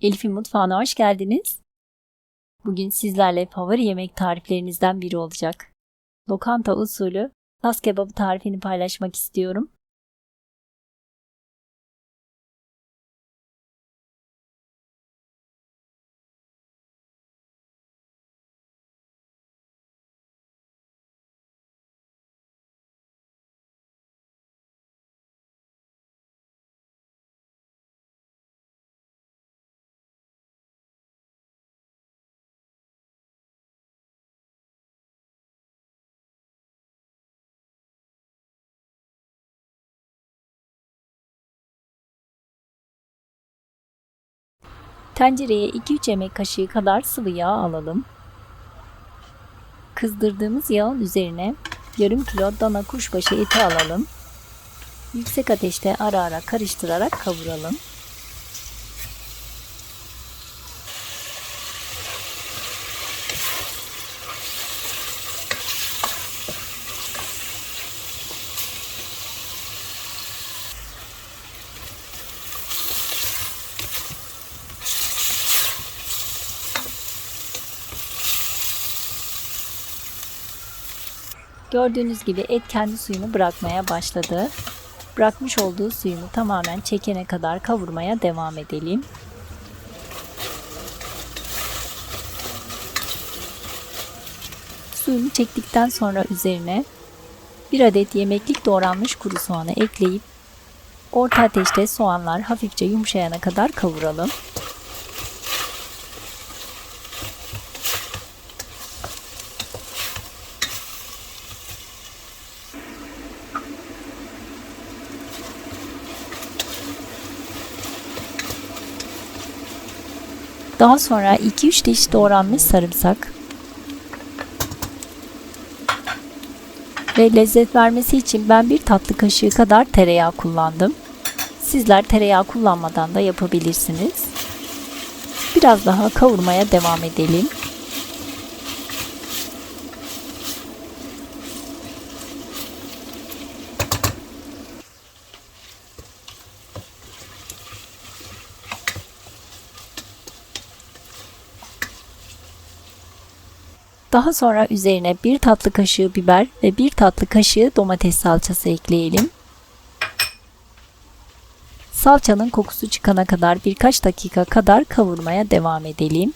Elif'in mutfağına hoş geldiniz. Bugün sizlerle favori yemek tariflerinizden biri olacak. Lokanta usulü tas kebabı tarifini paylaşmak istiyorum. Tencereye 2-3 yemek kaşığı kadar sıvı yağ alalım. Kızdırdığımız yağın üzerine yarım kilo dana kuşbaşı eti alalım. Yüksek ateşte ara ara karıştırarak kavuralım. Gördüğünüz gibi et kendi suyunu bırakmaya başladı. Bırakmış olduğu suyunu tamamen çekene kadar kavurmaya devam edelim. Suyunu çektikten sonra üzerine bir adet yemeklik doğranmış kuru soğanı ekleyip orta ateşte soğanlar hafifçe yumuşayana kadar kavuralım. Daha sonra 2-3 diş doğranmış sarımsak ve lezzet vermesi için ben bir tatlı kaşığı kadar tereyağı kullandım. Sizler tereyağı kullanmadan da yapabilirsiniz. Biraz daha kavurmaya devam edelim. Daha sonra üzerine bir tatlı kaşığı biber ve bir tatlı kaşığı domates salçası ekleyelim. Salçanın kokusu çıkana kadar birkaç dakika kadar kavurmaya devam edelim.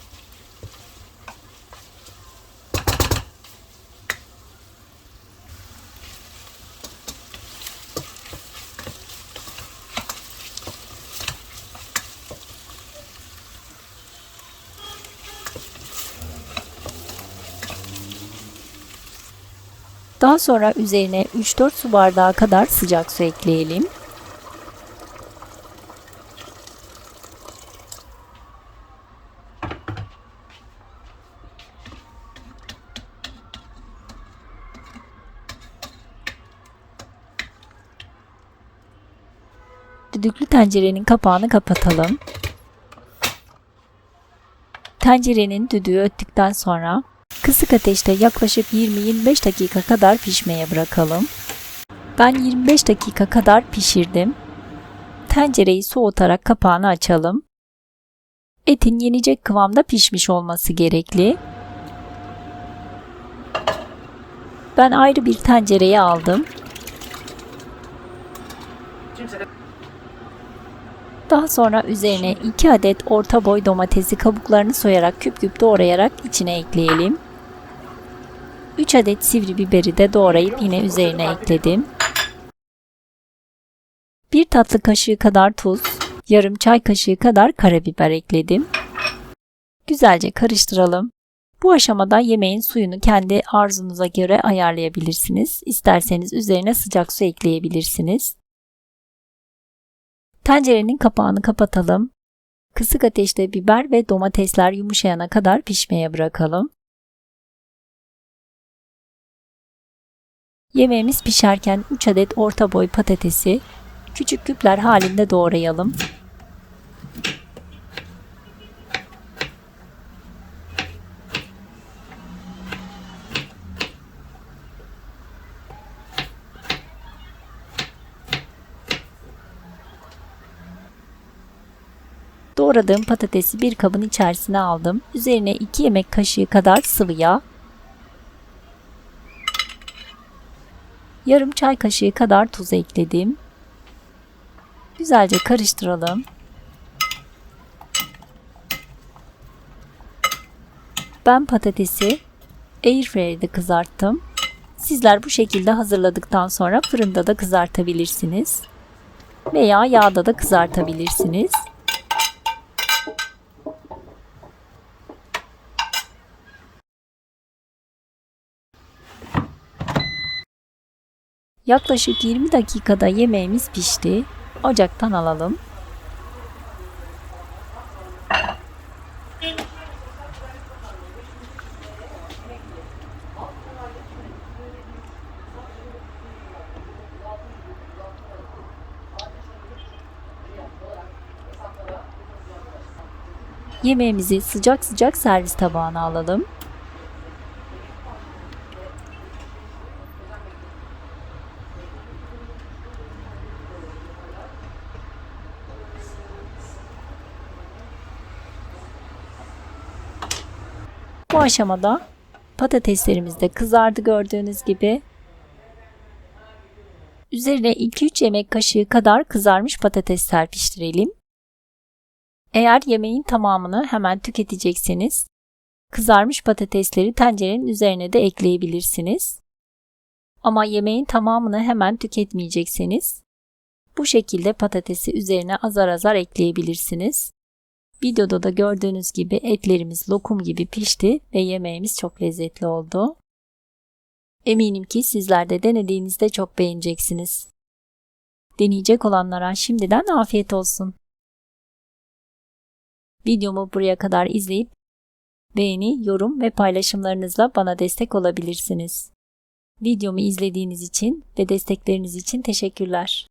Daha sonra üzerine 3-4 su bardağı kadar sıcak su ekleyelim. Düdüklü tencerenin kapağını kapatalım. Tencerenin düdüğü öttükten sonra Kısık ateşte yaklaşık 20-25 dakika kadar pişmeye bırakalım. Ben 25 dakika kadar pişirdim. Tencereyi soğutarak kapağını açalım. Etin yenecek kıvamda pişmiş olması gerekli. Ben ayrı bir tencereye aldım. Daha sonra üzerine 2 adet orta boy domatesi kabuklarını soyarak küp küp doğrayarak içine ekleyelim. 3 adet sivri biberi de doğrayıp yine üzerine ekledim. 1 tatlı kaşığı kadar tuz, yarım çay kaşığı kadar karabiber ekledim. Güzelce karıştıralım. Bu aşamada yemeğin suyunu kendi arzunuza göre ayarlayabilirsiniz. İsterseniz üzerine sıcak su ekleyebilirsiniz. Tencerenin kapağını kapatalım. Kısık ateşte biber ve domatesler yumuşayana kadar pişmeye bırakalım. Yemeğimiz pişerken 3 adet orta boy patatesi küçük küpler halinde doğrayalım. Doğradığım patatesi bir kabın içerisine aldım. Üzerine 2 yemek kaşığı kadar sıvı yağ, yarım çay kaşığı kadar tuz ekledim. Güzelce karıştıralım. Ben patatesi Airfryer'de kızarttım. Sizler bu şekilde hazırladıktan sonra fırında da kızartabilirsiniz. Veya yağda da kızartabilirsiniz. Yaklaşık 20 dakikada yemeğimiz pişti. Ocaktan alalım. Yemeğimizi sıcak sıcak servis tabağına alalım. Bu aşamada patateslerimiz de kızardı gördüğünüz gibi. Üzerine 2-3 yemek kaşığı kadar kızarmış patates serpiştirelim. Eğer yemeğin tamamını hemen tüketecekseniz kızarmış patatesleri tencerenin üzerine de ekleyebilirsiniz. Ama yemeğin tamamını hemen tüketmeyecekseniz bu şekilde patatesi üzerine azar azar ekleyebilirsiniz. Videoda da gördüğünüz gibi etlerimiz lokum gibi pişti ve yemeğimiz çok lezzetli oldu. Eminim ki sizler de denediğinizde çok beğeneceksiniz. Deneyecek olanlara şimdiden afiyet olsun. Videomu buraya kadar izleyip beğeni, yorum ve paylaşımlarınızla bana destek olabilirsiniz. Videomu izlediğiniz için ve destekleriniz için teşekkürler.